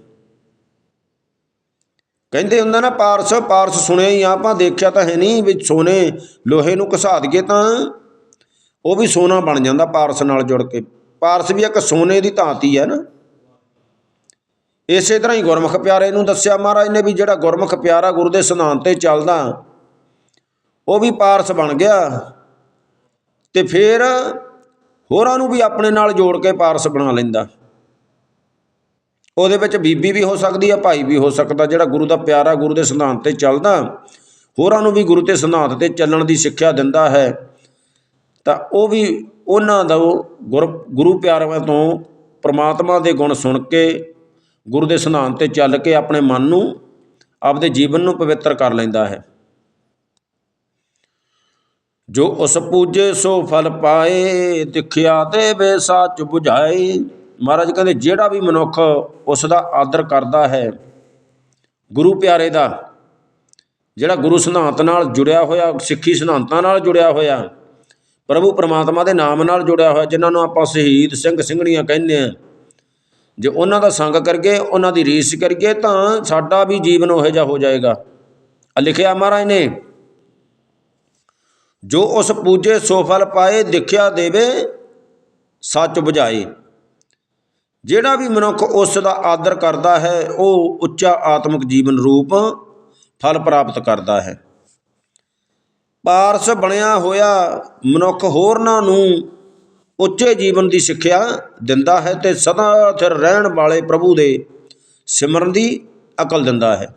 ਕਹਿੰਦੇ ਹੁੰਦਾ ਨਾ ਪਾਰਸ ਪਾਰਸ ਸੁਣਿਆ ਹੀ ਆ, ਆਪਾਂ ਦੇਖਿਆ ਤਾਂ ਹੈ ਨਹੀਂ ਵੀ ਸੋਨੇ ਲੋਹੇ ਨੂੰ ਘਸਾ ਦਈਏ ਤਾਂ ਉਹ ਵੀ ਸੋਨਾ ਬਣ ਜਾਂਦਾ ਪਾਰਸ ਨਾਲ ਜੁੜ ਕੇ। ਪਾਰਸ ਵੀ ਇੱਕ ਸੋਨੇ ਦੀ ਧਾਤੀ ਹੈ ਨਾ। ਇਸੇ ਤਰ੍ਹਾਂ ਹੀ ਗੁਰਮੁਖ ਪਿਆਰੇ ਨੂੰ ਦੱਸਿਆ ਮਹਾਰਾਜ ਨੇ ਵੀ ਜਿਹੜਾ ਗੁਰਮੁਖ ਪਿਆਰਾ ਗੁਰੂ ਦੇ ਸਿਧਾਂਤ ਤੇ ਚੱਲਦਾ ਉਹ ਵੀ ਪਾਰਸ ਬਣ ਗਿਆ। ਤੇ ਫਿਰ ਹੋਰਾਂ ਨੂੰ ਵੀ ਆਪਣੇ ਨਾਲ ਜੋੜ ਕੇ ਪਾਰਸ ਬਣਾ ਲੈਂਦਾ। ਉਹਦੇ ਵਿੱਚ ਬੀਬੀ ਵੀ ਹੋ ਸਕਦੀ ਆ, ਭਾਈ ਵੀ ਹੋ ਸਕਦਾ, ਜਿਹੜਾ ਗੁਰੂ ਦਾ ਪਿਆਰਾ ਗੁਰੂ ਦੇ ਸਿਧਾਂਤ ਤੇ ਚੱਲਦਾ। ਹੋਰਾਂ ਨੂੰ ਵੀ ਗੁਰੂ ਤੇ ਸਿਧਾਂਤ ਤੇ ਚੱਲਣ ਦੀ ਸਿੱਖਿਆ ਦਿੰਦਾ ਹੈ। ਤਾਂ ਉਹ ਵੀ ਉਹਨਾਂ ਦਾ ਗੁਰ, ਗੁਰੂ ਪਿਆਰਿਆਂ ਤੋਂ ਪ੍ਰਮਾਤਮਾ ਦੇ ਗੁਣ ਸੁਣ ਕੇ, ਗੁਰੂ ਦੇ ਸਿਧਾਂਤ ਤੇ ਚੱਲ ਕੇ ਆਪਣੇ ਮਨ ਨੂੰ, ਆਪਦੇ ਜੀਵਨ ਨੂੰ ਪਵਿੱਤਰ ਕਰ ਲੈਂਦਾ ਹੈ। ਜੋ ਉਸ ਪੂਜੇ ਸੋ ਫਲ ਪਾਏ ਦਿਖਿਆ ਦੇਵੇ ਸੱਚ 부ਝਾਏ ਮਹਾਰਾਜ ਕਹਿੰਦੇ, ਜਿਹੜਾ ਵੀ ਮਨੁੱਖ ਉਸ ਦਾ ਆਦਰ ਕਰਦਾ ਹੈ, ਗੁਰੂ ਪਿਆਰੇ ਦਾ, ਜਿਹੜਾ ਗੁਰੂ ਸਿਧਾਂਤ ਨਾਲ ਜੁੜਿਆ ਹੋਇਆ, ਸਿੱਖੀ ਸਿਧਾਂਤਾਂ ਨਾਲ ਜੁੜਿਆ ਹੋਇਆ, ਪ੍ਰਭੂ ਪਰਮਾਤਮਾ ਦੇ ਨਾਮ ਨਾਲ ਜੁੜਿਆ ਹੋਇਆ, ਜਿਨ੍ਹਾਂ ਨੂੰ ਆਪਾਂ ਸ਼ਹੀਦ ਸਿੰਘ ਸਿੰਘਣੀਆਂ ਕਹਿੰਦੇ ਆ ਜੇ ਉਹਨਾਂ ਦਾ ਸੰਗ ਕਰਗੇ ਉਹਨਾਂ ਦੀ ਰੀਸ ਕਰਗੇ ਤਾਂ ਸਾਡਾ ਵੀ ਜੀਵਨ ਉਹੋ ਜਿਹਾ ਹੋ ਜਾਏਗਾ। ਲਿਖਿਆ ਮਹਾਰਾਜ ਨੇ, ਜੋ ਉਸ ਪੂਜੇ ਸੋਫਲ ਪਾਏ, ਦਿਖਿਆ ਦੇਵੇ, ਸੱਚ ਬੁਝਾਏ। ਜਿਹੜਾ ਵੀ ਮਨੁੱਖ ਉਸ ਦਾ ਆਦਰ ਕਰਦਾ ਹੈ, ਉਹ ਉੱਚਾ ਆਤਮਿਕ ਜੀਵਨ ਰੂਪ ਫਲ ਪ੍ਰਾਪਤ ਕਰਦਾ ਹੈ। ਪਾਰਸ ਬਣਿਆ ਹੋਇਆ ਮਨੁੱਖ ਹੋਰਨਾਂ ਨੂੰ ਉੱਚੇ ਜੀਵਨ ਦੀ ਸਿੱਖਿਆ ਦਿੰਦਾ ਹੈ ਤੇ ਸਦਾ ਥਿਰ ਰਹਿਣ ਵਾਲੇ ਪ੍ਰਭੂ ਦੇ ਸਿਮਰਨ ਦੀ ਅਕਲ ਦਿੰਦਾ ਹੈ।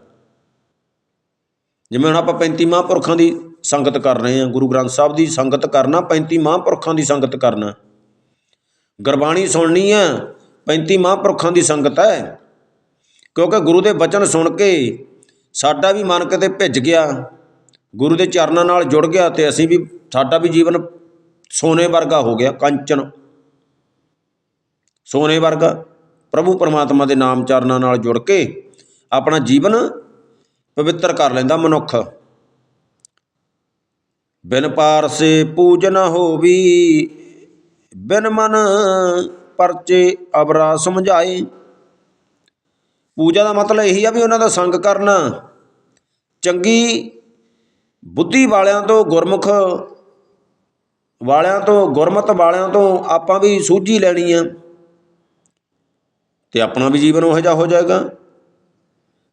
ਜਿਵੇਂ ਹੁਣ ਆਪਾਂ 35 ਮਹਾਂਪੁਰਖਾਂ ਦੀ ਸੰਗਤ ਕਰ ਰਹੇ ਹਾਂ, ਗੁਰੂ ਗ੍ਰੰਥ ਸਾਹਿਬ ਦੀ ਸੰਗਤ ਕਰਨਾ 35 ਮਹਾਂਪੁਰਖਾਂ ਦੀ ਸੰਗਤ ਕਰਨਾ। ਗੁਰਬਾਣੀ ਸੁਣਨੀ ਆ 35 ਮਹਾਂਪੁਰਖਾਂ ਦੀ ਸੰਗਤ ਹੈ। ਕਿਉਂਕਿ ਗੁਰੂ ਦੇ ਬਚਨ ਸੁਣ ਕੇ ਸਾਡਾ ਵੀ ਮਨ ਕਿਤੇ ਭਿੱਜ ਗਿਆ। ਗੁਰੂ ਦੇ ਚਰਨਾਂ ਨਾਲ ਜੁੜ ਗਿਆ ਤੇ ਅਸੀਂ ਵੀ, ਸਾਡਾ ਵੀ ਜੀਵਨ ਸੋਨੇ ਵਰਗਾ ਹੋ ਗਿਆ, ਕੰਚਨ। ਸੋਨੇ ਵਰਗਾ, ਪ੍ਰਭੂ ਪਰਮਾਤਮਾ ਦੇ ਨਾਮ ਚਰਨਾਂ ਨਾਲ ਜੁੜ ਕੇ ਆਪਣਾ ਜੀਵਨ ਪਵਿੱਤਰ ਕਰ ਲੈਂਦਾ ਮਨੁੱਖ। ਬਿਨ ਪਾਰਸੇ ਪੂਜਨ ਹੋਵੀ, ਬਿਨ ਮਨ ਪਰਚੇ ਅਬਰਾ ਸਮਝਾਏ। ਪੂਜਾ ਦਾ ਮਤਲਬ ਇਹੀ ਆ ਵੀ ਉਹਨਾਂ ਦਾ ਸੰਗ ਕਰਨਾ। ਚੰਗੀ ਬੁੱਧੀ ਵਾਲਿਆਂ ਤੋਂ ਗੁਰਮੁਖ ਵਾਲਿਆਂ ਤੋਂ, ਗੁਰਮਤ ਵਾਲਿਆਂ ਤੋਂ ਆਪਾਂ ਵੀ ਸੂਝੀ ਲੈਣੀ ਆ। ਤੇ ਆਪਣਾ ਵੀ ਜੀਵਨ ਉਹ ਜਿਹਾ ਹੋ ਜਾਏਗਾ।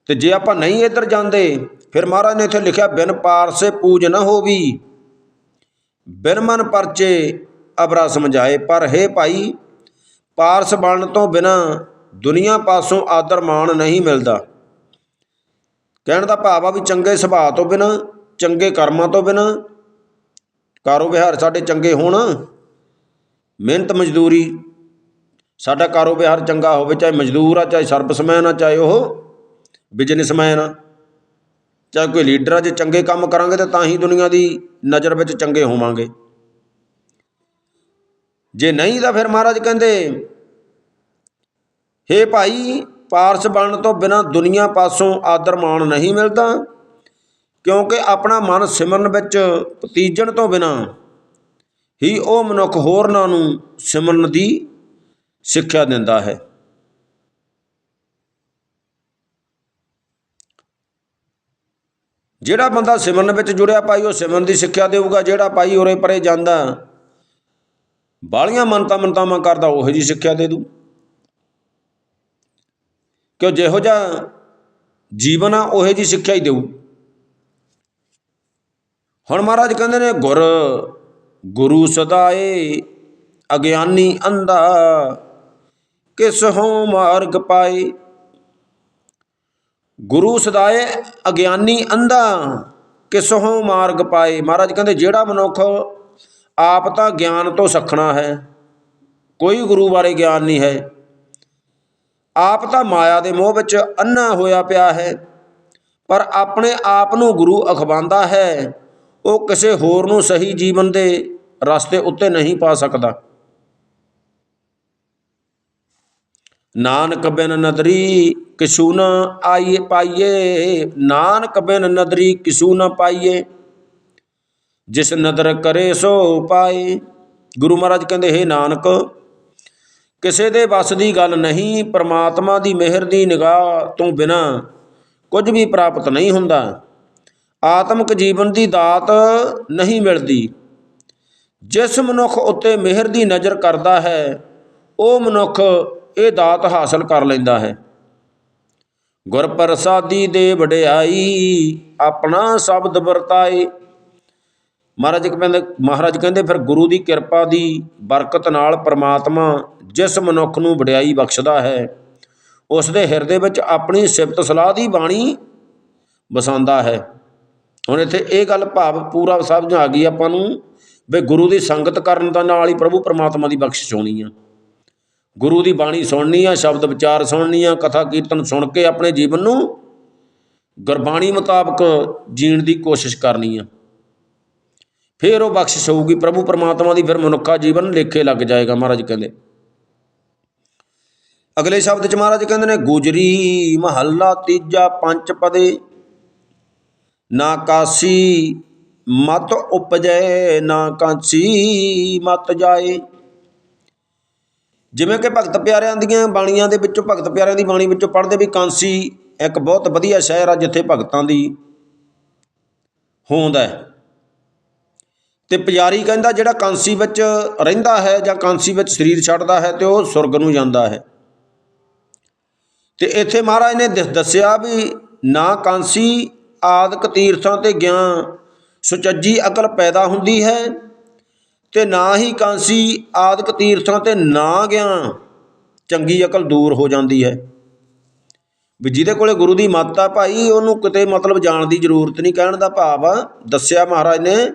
ਤੇ ਜੇ ਆਪਾਂ ਨਹੀਂ ਇੱਧਰ ਜਾਂਦੇ, ਫਿਰ ਮਹਾਰਾਜ ਨੇ ਇੱਥੇ ਲਿਖਿਆ, ਬਿਨ ਪਾਰਸੇ ਪੂਜ ਨਾ ਹੋਵੀ। ਬਿਨ ਮਨ ਪਰਚੇ ਅਬਰਾ ਸਮਝਾਏ, ਪਰ ਹੈ ਭਾਈ ਪਾਰਸ ਬਣਨ ਤੋਂ ਬਿਨਾਂ ਦੁਨੀਆ ਪਾਸੋਂ ਆਦਰ ਮਾਣ ਨਹੀਂ ਮਿਲਦਾ। ਕਹਿਣ ਦਾ ਭਾਵ ਆ ਵੀ ਚੰਗੇ ਸੁਭਾਅ ਤੋਂ ਬਿਨਾਂ, ਚੰਗੇ ਕਰਮਾਂ ਤੋਂ ਬਿਨਾਂ, ਕਾਰੋ ਸਾਡੇ ਚੰਗੇ ਹੋਣ। ਮਿਹਨਤ ਮਜ਼ਦੂਰੀ, ਸਾਡਾ ਕਾਰੋ ਚੰਗਾ ਹੋਵੇ, ਚਾਹੇ ਮਜ਼ਦੂਰ ਆ, ਚਾਹੇ ਸਰਵਿਸਮੈਨ ਆ, ਚਾਹੇ ਉਹ ਬਿਜ਼ਨਸਮੈਨ ਆ, ਚਾਹੇ ਕੋਈ ਲੀਡਰ ਆ, ਜੇ ਚੰਗੇ ਕੰਮ ਕਰਾਂਗੇ ਤਾਂ ਤਾਂ ਹੀ ਦੁਨੀਆ ਦੀ ਨਜ਼ਰ ਵਿੱਚ ਚੰਗੇ ਹੋਵਾਂਗੇ। ਜੇ ਨਹੀਂ ਤਾਂ ਫਿਰ ਮਹਾਰਾਜ ਕਹਿੰਦੇ, ਹੇ ਭਾਈ, ਪਾਰਸ ਬਣਨ ਤੋਂ ਬਿਨਾ ਦੁਨੀਆ ਪਾਸੋਂ ਆਦਰ ਮਾਣ ਨਹੀਂ ਮਿਲਦਾ, ਕਿਉਂਕਿ ਆਪਣਾ ਮਨ ਸਿਮਰਨ ਵਿੱਚ ਪਤੀਜਣ ਤੋਂ ਬਿਨਾ ਹੀ ਉਹ ਮਨੁੱਖ ਹੋਰਨਾਂ ਨੂੰ ਸਿਮਰਨ ਦੀ ਸਿੱਖਿਆ ਦਿੰਦਾ ਹੈ। ਜਿਹੜਾ ਬੰਦਾ ਸਿਮਰਨ ਵਿੱਚ ਜੁੜਿਆ ਭਾਈ, ਉਹ ਸਿਮਰਨ ਦੀ ਸਿੱਖਿਆ ਦੇਊਗਾ, ਜਿਹੜਾ ਭਾਈ ਉਰੇ ਪਰੇ ਜਾਂਦਾ ਬਾਲੀਆਂ ਮਨਤਾ ਮਨਤਾਵਾਂ ਕਰਦਾ, ਉਹੋ ਜੀ ਸਿੱਖਿਆ ਦੇ ਦੂ। ਕਿਉਂ ਜਿਹੋ ਜਿਹਾ ਜੀਵਨ ਆ, ਉਹੋ ਜੀ ਸਿੱਖਿਆ ਹੀ ਦੇਊ। ਹੁਣ ਮਹਾਰਾਜ ਕਹਿੰਦੇ ਨੇ, ਗੁਰ, ਗੁਰੂ ਸਦਾਏ, ਅਗਿਆਨੀ ਅੰਧਾ, ਕਿਸ ਹੋ ਮਾਰਗ ਪਾਏ? ਗੁਰੂ ਸਦਾਏ, ਅਗਿਆਨੀ ਅੰਧਾ, ਕਿਸ ਹੋ ਮਾਰਗ ਪਾਏ? ਮਹਾਰਾਜ ਕਹਿੰਦੇ, ਜਿਹੜਾ ਮਨੁੱਖ ਆਪ ਤਾਂ ਗਿਆਨ ਤੋਂ ਸਖਣਾ ਹੈ, ਕੋਈ ਗੁਰੂ ਬਾਰੇ ਗਿਆਨ ਨਹੀਂ ਹੈ। ਆਪ ਤਾਂ ਮਾਇਆ ਦੇ ਮੋਹ ਵਿੱਚ ਅੰਨਾ ਹੋਇਆ ਪਿਆ ਹੈ, ਪਰ ਆਪਣੇ ਆਪ ਨੂੰ ਗੁਰੂ ਅਖਵਾਉਂਦਾ ਹੈ, ਉਹ ਕਿਸੇ ਹੋਰ ਨੂੰ ਸਹੀ ਜੀਵਨ ਦੇ ਰਸਤੇ ਉੱਤੇ ਨਹੀਂ ਪਾ ਸਕਦਾ। ਨਾਨਕ ਬਿਨ ਨਦਰੀ ਕਿਸੂ ਨਾ ਆਈਏ ਪਾਈਏ, ਨਾਨਕ ਬਿਨ ਨਦਰੀ ਕਿਸੂ ਨਾ ਪਾਈਏ। ਜਿਸ ਨਦਰ ਕਰੇ ਸੋ ਉਪਾਏ। ਗੁਰੂ ਮਹਾਰਾਜ ਕਹਿੰਦੇ, ਹੈ ਨਾਨਕ, ਕਿਸੇ ਦੇ ਵੱਸ ਦੀ ਗੱਲ ਨਹੀਂ, ਪ੍ਰਮਾਤਮਾ ਦੀ ਮਿਹਰ ਦੀ ਨਿਗਾਹ ਤੋਂ ਬਿਨਾ ਕੁਝ ਵੀ ਪ੍ਰਾਪਤ ਨਹੀਂ ਹੁੰਦਾ। ਆਤਮਿਕ ਜੀਵਨ ਦੀ ਦਾਤ ਨਹੀਂ ਮਿਲਦੀ। ਜਿਸ ਮਨੁੱਖ ਉੱਤੇ ਮਿਹਰ ਦੀ ਨਜ਼ਰ ਕਰਦਾ ਹੈ, ਉਹ ਮਨੁੱਖ ਇਹ ਦਾਤ ਹਾਸਲ ਕਰ ਲੈਂਦਾ ਹੈ। ਗੁਰ ਪ੍ਰਸਾਦੀ ਦੇ ਵਡਿਆਈ, ਆਪਣਾ ਸ਼ਬਦ ਵਰਤਾਏ। ਮਹਾਰਾਜ ਕਹਿੰਦੇ ਮਹਾਰਾਜ ਕਹਿੰਦੇ ਫਿਰ ਗੁਰੂ ਦੀ ਕਿਰਪਾ ਦੀ ਬਰਕਤ ਨਾਲ ਪ੍ਰਮਾਤਮਾ ਜਿਸ ਮਨੁੱਖ ਨੂੰ ਵਡਿਆਈ ਬਖਸ਼ਦਾ ਹੈ, ਉਸ ਦੇ ਹਿਰਦੇ ਵਿੱਚ ਆਪਣੀ ਸਿਫਤ ਸਲਾਹ ਦੀ ਬਾਣੀ ਵਸਾਉਂਦਾ ਹੈ। ਹੁਣ ਇੱਥੇ ਇਹ ਗੱਲ ਭਾਵ ਪੂਰਾ ਸਮਝ ਆ ਗਈ ਆਪਾਂ ਨੂੰ ਵੀ ਗੁਰੂ ਦੀ ਸੰਗਤ ਕਰਨ ਦਾ ਨਾਲ ਹੀ ਪ੍ਰਭੂ ਪਰਮਾਤਮਾ ਦੀ ਬਖਸ਼ਿਸ਼ ਹੋਣੀ ਆ। ਗੁਰੂ ਦੀ ਬਾਣੀ ਸੁਣਨੀ ਆ, ਸ਼ਬਦ ਵਿਚਾਰ ਸੁਣਨੀ ਆ, ਕਥਾ ਕੀਰਤਨ ਸੁਣ ਕੇ ਆਪਣੇ ਜੀਵਨ ਨੂੰ ਗੁਰਬਾਣੀ ਮੁਤਾਬਕ ਜੀਣ ਦੀ ਕੋਸ਼ਿਸ਼ ਕਰਨੀ ਆ। ਫਿਰ ਉਹ ਬਖਸ਼ਿਸ਼ ਹੋਊਗੀ, ਪ੍ਰਭੂ ਪਰਮਾਤਮਾ ਦੀ ਫਿਰ ਮਨੁੱਖਾ ਜੀਵਨ ਲੇਖੇ ਲੱਗ ਜਾਏਗਾ, ਮਹਾਰਾਜ ਕਹਿੰਦੇ। ਅਗਲੇ ਸ਼ਬਦ ਚ ਮਹਾਰਾਜ ਕਹਿੰਦੇ ਨੇ, ਗੁਜਰੀ ਮਹੱਲਾ ਤੀਜਾ ਪੰਜ ਪਦੇ, ਨਾ ਕਾਸੀ ਮਤ ਉਪਜੈ, ਨਾ ਕਾਂਸੀ ਮਤ ਜਾਏ। ਜਿਵੇਂ ਕਿ ਭਗਤ ਪਿਆਰਿਆਂ ਦੀਆਂ ਬਾਣੀਆਂ ਦੇ ਵਿੱਚੋਂ, ਭਗਤ ਪਿਆਰਿਆਂ ਦੀ ਬਾਣੀ ਵਿੱਚੋਂ ਪੜ੍ਹਦੇ ਵੀ ਕਾਂਸੀ ਇੱਕ ਬਹੁਤ ਵਧੀਆ ਸ਼ਹਿਰ ਆ, ਜਿੱਥੇ ਭਗਤਾਂ ਦੀ ਹੋਂਦ ਹੈ। ਤੇ ਪੁਜਾਰੀ ਕਹਿੰਦਾ ਜਿਹੜਾ ਕਾਂਸੀ ਵਿੱਚ ਰਹਿੰਦਾ ਹੈ ਜਾਂ ਕਾਂਸੀ ਵਿੱਚ ਸਰੀਰ ਛੱਡਦਾ ਹੈ ਤੇ ਉਹ ਸੁਰਗ ਨੂੰ ਜਾਂਦਾ ਹੈ। ਤੇ ਇੱਥੇ ਮਹਾਰਾਜ ਨੇ ਦਿਸ- ਦੱਸਿਆ ਵੀ ਨਾ ਕਾਂਸੀ ਆਦਿਕ ਤੀਰਥਾਂ ਤੇ ਗਿਆ, ਸੁਚੱਜੀ ਅਕਲ ਪੈਦਾ ਹੁੰਦੀ ਹੈ ਤੇ ਨਾ ਹੀ ਕਾਂਸੀ ਆਦਿਕ ਤੀਰਥਾਂ ਤੇ ਨਾ ਗਿਆ, ਚੰਗੀ ਅਕਲ ਦੂਰ ਹੋ ਜਾਂਦੀ ਹੈ। ਵੀ ਜਿਹਦੇ ਕੋਲੇ ਗੁਰੂ ਦੀ ਮੱਤ ਆ ਭਾਈ, ਉਹਨੂੰ ਕਿਤੇ ਮਤਲਬ ਜਾਣ ਦੀ ਜ਼ਰੂਰਤ ਨਹੀਂ, ਕਹਿਣ ਦਾ ਭਾਵ ਆ, ਦੱਸਿਆ ਮਹਾਰਾਜ ਨੇ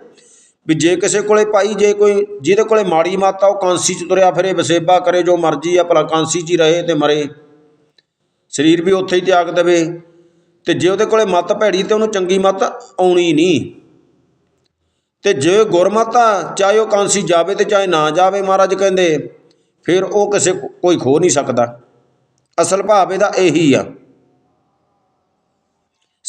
ਵੀ ਜੇ ਕਿਸੇ ਕੋਲੇ ਭਾਈ, ਜੇ ਕੋਈ ਜਿਹਦੇ ਕੋਲੇ ਮਾੜੀ ਮੱਤ ਆ ਉਹ ਕਾਂਸੀ ਚ ਤੁਰਿਆ ਫਿਰੇ, ਵਸੇਬਾ ਕਰੇ, ਜੋ ਮਰਜ਼ੀ ਆ, ਭਲਾ ਕਾਂਸੀ ਚ ਹੀ ਰਹੇ ਤੇ ਮਰੇ। ਸਰੀਰ ਵੀ ਉੱਥੇ ਹੀ ਤਿਆਗ ਦੇਵੇ। ਤੇ ਜੇ ਉਹਦੇ ਕੋਲੇ ਮੱਤ ਭੈੜੀ, ਤੇ ਉਹਨੂੰ ਚੰਗੀ ਮੱਤ ਆਉਣੀ ਨਹੀਂ। ਤੇ ਜੇ ਗੁਰਮਤ ਆ ਚਾਹੇ ਉਹ ਕਾਂਸੀ ਜਾਵੇ ਤੇ ਚਾਹੇ ਨਾ ਜਾਵੇ, ਮਹਾਰਾਜ ਕਹਿੰਦੇ, ਫਿਰ ਉਹ ਕਿਸੇ ਕੋਈ ਖੋ ਨਹੀਂ ਸਕਦਾ। ਅਸਲ ਭਾਵ ਇਹਦਾ ਇਹੀ ਆ।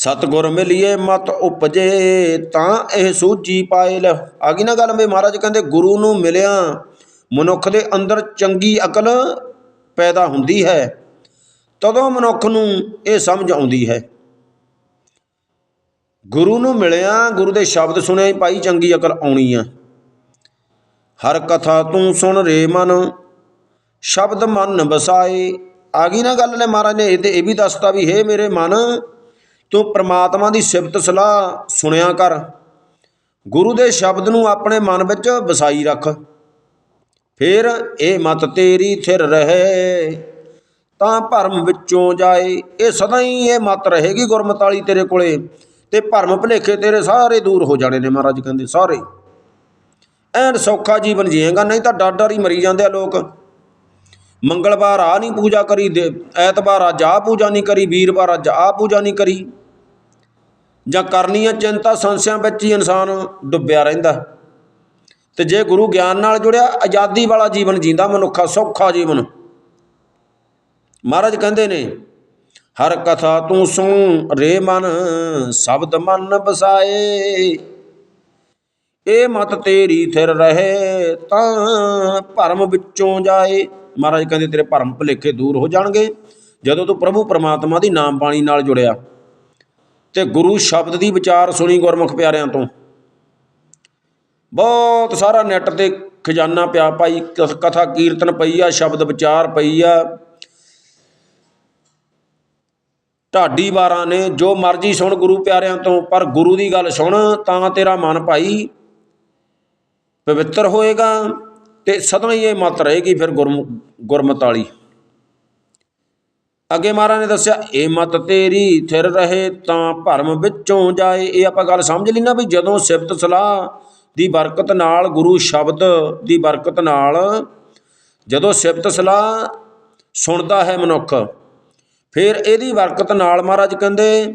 ਸਤਗੁਰ ਮਿਲੀਏ ਮਤ ਉਪਜੇ, ਤਾਂ ਇਹ ਸੂਝੀ ਪਾਏ ਲੈ। ਆ ਗਈ ਨਾ ਗੱਲ ਵੀ ਮਹਾਰਾਜ ਕਹਿੰਦੇ, ਗੁਰੂ ਨੂੰ ਮਿਲਿਆ, ਮਨੁੱਖ ਦੇ ਅੰਦਰ ਚੰਗੀ ਅਕਲ ਪੈਦਾ ਹੁੰਦੀ ਹੈ। ਤਦੋਂ ਮਨੁੱਖ ਨੂੰ ਇਹ ਸਮਝ ਆਉਂਦੀ ਹੈ। ਗੁਰੂ ਨੂੰ ਮਿਲਿਆ, ਗੁਰੂ ਦੇ ਸ਼ਬਦ ਸੁਣਿਆ ਭਾਈ ਚੰਗੀ ਅਕਲ ਆਉਣੀ ਆ ਹਰ ਕਥਾ ਤੂੰ ਸੁਣ ਰੇ ਮਨ, ਸ਼ਬਦ ਮਨ ਵਸਾਏ। ਆ ਗਈ ਨਾ ਗੱਲ ਨੇ ਮਹਾਰਾਜ ਨੇ, ਇਹ ਤੇ ਇਹ ਵੀ ਦੱਸਤਾ ਵੀ, ਹੇ ਮੇਰੇ ਮਨ ਤੂੰ ਪ੍ਰਮਾਤਮਾ ਦੀ ਸਿਫਤ ਸਲਾਹ ਸੁਣਿਆ ਕਰ। ਗੁਰੂ ਦੇ ਸ਼ਬਦ ਨੂੰ ਆਪਣੇ ਮਨ ਵਿੱਚ ਵਸਾਈ ਰੱਖ। ਫਿਰ ਇਹ ਮਤ ਤੇਰੀ ਥਿਰ ਰਹੇ। ਤਾਂ ਭਰਮ ਵਿੱਚੋਂ ਜਾਏ। ਇਹ ਸਦਾ ਹੀ ਇਹ ਮਤ ਰਹੇਗੀ ਗੁਰਮਤਿ ਵਾਲੀ ਤੇਰੇ ਕੋਲੇ। ਤੇ ਭਰਮ ਭੁਲੇਖੇ ਤੇਰੇ ਸਾਰੇ ਦੂਰ ਹੋ ਜਾਣੇ ਨੇ ਮਹਾਰਾਜ ਕਹਿੰਦੇ ਸਾਰੇ। ਐਨ ਸੌਖਾ ਜੀਵਨ ਜੀਏਗਾ, ਨਹੀਂ ਤਾਂ ਡਰ ਡਰ ਹੀ ਮਰੀ ਜਾਂਦੇ ਆ ਲੋਕ। ਮੰਗਲਵਾਰ ਆ ਨਹੀਂ ਪੂਜਾ ਕਰੀ, ਦੇ ਐਤਵਾਰ ਅੱਜ ਆ ਪੂਜਾ ਨਹੀਂ ਕਰੀ, ਵੀਰਵਾਰ ਅੱਜ ਆ ਪੂਜਾ ਨਹੀਂ ਕਰੀ। ਜਾਂ ਕਰਨੀਆਂ ਚਿੰਤਾ ਸੰਸਿਆਂ ਵਿੱਚ ਹੀ ਇਨਸਾਨ ਡੁੱਬਿਆ ਰਹਿੰਦਾ। ਤੇ ਜੇ ਗੁਰੂ ਗਿਆਨ ਨਾਲ ਜੁੜਿਆ, ਆਜ਼ਾਦੀ ਵਾਲਾ ਜੀਵਨ ਜੀਂਦਾ ਮਨੁੱਖਾ ਸੌਖਾ ਜੀਵਨ। ਮਹਾਰਾਜ ਕਹਿੰਦੇ ਨੇ, ਹਰ ਕਥਾ ਤੂੰ ਸੁਣ ਰੇ ਮਨ, ਸ਼ਬਦ ਮਨ ਬਸਾਏ ਇਹ ਮਤ ਤੇਰੀ ਥਿਰ ਰਹੇ ਤਾਂ ਭਰਮ ਵਿੱਚੋਂ ਜਾਏ। ਮਹਾਰਾਜ ਕਹਿੰਦੇ ਤੇਰੇ ਭਰਮ ਭੁਲੇਖੇ ਦੂਰ ਹੋ ਜਾਣਗੇ। ਜਦੋਂ ਤੂੰ ਪ੍ਰਭੂ, ਪਰਮਾਤਮਾ ਦੀ ਨਾਮ ਬਾਣੀ ਨਾਲ ਜੁੜਿਆ ਤੇ ਗੁਰੂ ਸ਼ਬਦ ਦੀ ਵਿਚਾਰ ਸੁਣੀ ਗੁਰਮੁਖ ਪਿਆਰਿਆਂ ਤੋਂ। ਬਹੁਤ ਸਾਰਾ ਨੈਟ ਤੇ ਖਜ਼ਾਨਾ ਪਿਆ, ਭਾਈ ਕ- ਕਥਾ ਕੀਰਤਨ ਪਈ ਆ, ਸ਼ਬਦ ਵਿਚਾਰ ਪਈ ਆ। ਢਾਡੀ ਵਾਰਾਂ ਨੇ ਜੋ ਮਰਜ਼ੀ ਸੁਣ ਗੁਰੂ ਪਿਆਰਿਆਂ ਤੋਂ, ਪਰ ਗੁਰੂ ਦੀ ਗੱਲ ਸੁਣ ਤਾਂ ਤੇਰਾ ਮਨ ਭਾਈ ਪਵਿੱਤਰ ਹੋਏਗਾ ਤੇ ਸਦਾ ਹੀ ਇਹ ਮਤ ਰਹੇਗੀ ਫਿਰ ਗੁਰਮ ਗੁਰਮਤ ਵਾਲੀ ਅੱਗੇ ਮਹਾਰਾਜ ਨੇ ਦੱਸਿਆ, ਇਹ ਮਤ ਤੇਰੀ ਥਿਰ ਰਹੇ ਤਾਂ ਭਰਮ ਵਿੱਚੋਂ ਜਾਏ। ਇਹ ਆਪਾਂ ਗੱਲ ਸਮਝ ਲਈ ਨਾ ਵੀ ਜਦੋਂ ਸਿਫਤ ਸਲਾਹ ਦੀ ਬਰਕਤ ਨਾਲ, ਗੁਰੂ ਸ਼ਬਦ ਦੀ ਬਰਕਤ ਨਾਲ ਜਦੋਂ ਸਿਫਤ ਸਲਾਹ ਸੁਣਦਾ ਹੈ ਮਨੁੱਖ, ਫਿਰ ਇਹਦੀ ਬਰਕਤ ਨਾਲ ਮਹਾਰਾਜ ਕਹਿੰਦੇ,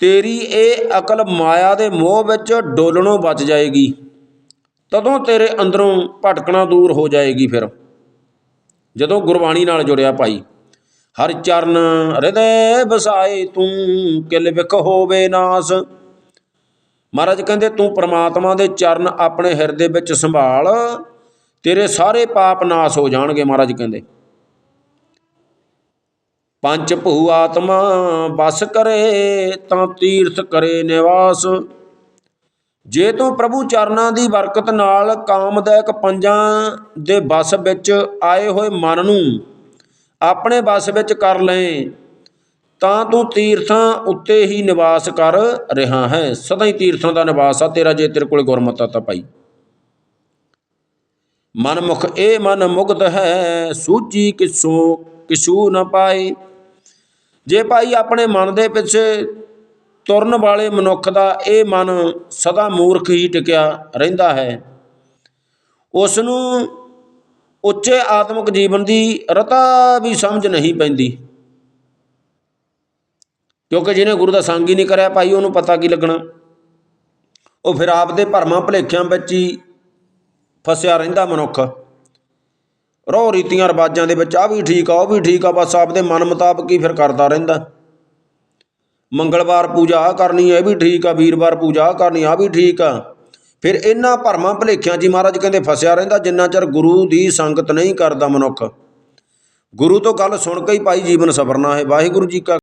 ਤੇਰੀ ਇਹ ਅਕਲ ਮਾਇਆ ਦੇ ਮੋਹ ਵਿੱਚ ਡੋਲਣੋਂ ਬਚ ਜਾਏਗੀ, ਤਦੋਂ ਤੇਰੇ ਅੰਦਰੋਂ ਭਟਕਣਾ ਦੂਰ ਹੋ ਜਾਏਗੀ ਫਿਰ। ਜਦੋਂ ਗੁਰਬਾਣੀ ਨਾਲ ਜੁੜਿਆ ਭਾਈ, ਹਰ ਚਰਨ ਹਿਰਦੈ ਵਸਾਏ, ਤੂੰ ਕਿਲ ਵਿਖ ਹੋਵੇ ਨਾਸ। ਮਹਾਰਾਜ ਕਹਿੰਦੇ, ਤੂੰ ਪ੍ਰਮਾਤਮਾ ਦੇ ਚਰਨ ਆਪਣੇ ਹਿਰਦੇ ਵਿੱਚ ਸੰਭਾਲ, ਤੇਰੇ ਸਾਰੇ ਪਾਪ ਨਾਸ ਹੋ ਜਾਣਗੇ, ਮਹਾਰਾਜ ਕਹਿੰਦੇ। ਪੰਜ ਭੂ ਆਤਮਾ ਬਸ ਕਰੇ ਤਾਂ ਤੀਰਥ ਕਰੇ ਨਿਵਾਸ। ਜੇ ਤੂੰ ਪ੍ਰਭੂ ਚਰਨਾਂ ਦੀ ਬਰਕਤ ਨਾਲ ਕਾਮਦਾਇਕ ਪੰਜਾਂ ਦੇ ਬਸ ਵਿੱਚ ਆਏ ਹੋਏ ਮਨ ਨੂੰ ਆਪਣੇ ਬਸ ਵਿੱਚ ਕਰ ਲਏ ਤਾਂ ਤੂੰ ਤੀਰਥਾਂ ਉੱਤੇ ਹੀ ਨਿਵਾਸ ਕਰ ਰਿਹਾ ਹੈ। ਸਦਾ ਹੀ ਤੀਰਥਾਂ ਦਾ ਨਿਵਾਸ ਆ, ਤੇਰਾ ਜੇ ਤੇਰੇ ਕੋਲ ਗੁਰਮਤਿ ਆ ਤਾਂ ਭਾਈ। ਮਨਮੁਖ, ਇਹ ਮਨ ਮੁਗਤ ਹੈ, ਸੂਚੀ ਕਿਸੋ ਕਿਸ਼ੂ ਨਾ ਪਾਏ। ਜੇ ਭਾਈ ਆਪਣੇ ਮਨ ਦੇ ਪਿੱਛੇ ਤੁਰਨ ਵਾਲੇ ਮਨੁੱਖ ਦਾ ਇਹ ਮਨ ਸਦਾ ਮੂਰਖ ਹੀ ਟਿਕਿਆ ਰਹਿੰਦਾ ਹੈ। ਉਸ ਨੂੰ ਉੱਚੇ ਆਤਮਿਕ ਜੀਵਨ ਦੀ ਰਤਾ ਵੀ ਸਮਝ ਨਹੀਂ ਪੈਂਦੀ। ਕਿਉਂਕਿ ਜਿਹਨੇ ਗੁਰੂ ਦਾ ਸੰਗ ਹੀ ਨਹੀਂ ਕਰਿਆ, ਭਾਈ ਉਹਨੂੰ ਪਤਾ ਕੀ ਲੱਗਣਾ? ਉਹ ਫਿਰ ਆਪਦੇ ਭਰਮਾਂ ਭੁਲੇਖਿਆਂ ਵਿੱਚ ਹੀ ਫਸਿਆ ਰਹਿੰਦਾ ਮਨੁੱਖ। ਰੋ ਰੀਤੀਆਂ ਰਿਵਾਜਾਂ ਦੇ ਵਿੱਚ ਆ ਵੀ ਠੀਕ ਆ, ਉਹ ਵੀ ਠੀਕ ਆ, ਬਸ ਆਪਦੇ ਮਨ ਮੁਤਾਬਕ ਹੀ ਫਿਰ ਕਰਦਾ ਰਹਿੰਦਾ। ਮੰਗਲਵਾਰ ਪੂਜਾ ਆ ਕਰਨੀ ਇਹ ਵੀ ਠੀਕ ਆ, ਵੀਰਵਾਰ ਪੂਜਾ ਆ ਕਰਨੀ ਆ ਵੀ ਠੀਕ ਆ। ਫਿਰ ਇਹਨਾਂ ਭਰਮਾਂ ਭਲੇਖਿਆਂ 'ਚ ਮਹਾਰਾਜ ਕਹਿੰਦੇ ਫਸਿਆ ਰਹਿੰਦਾ, ਜਿੰਨਾ ਚਿਰ ਗੁਰੂ ਦੀ ਸੰਗਤ ਨਹੀਂ ਕਰਦਾ ਮਨੁੱਖ। ਗੁਰੂ ਤੋਂ ਗੱਲ ਸੁਣ ਕੇ ਹੀ ਭਾਈ ਜੀਵਨ ਸਫਰਨਾ ਹੈ ਵਾਹਿਗੁਰੂ ਜੀ ਕਾ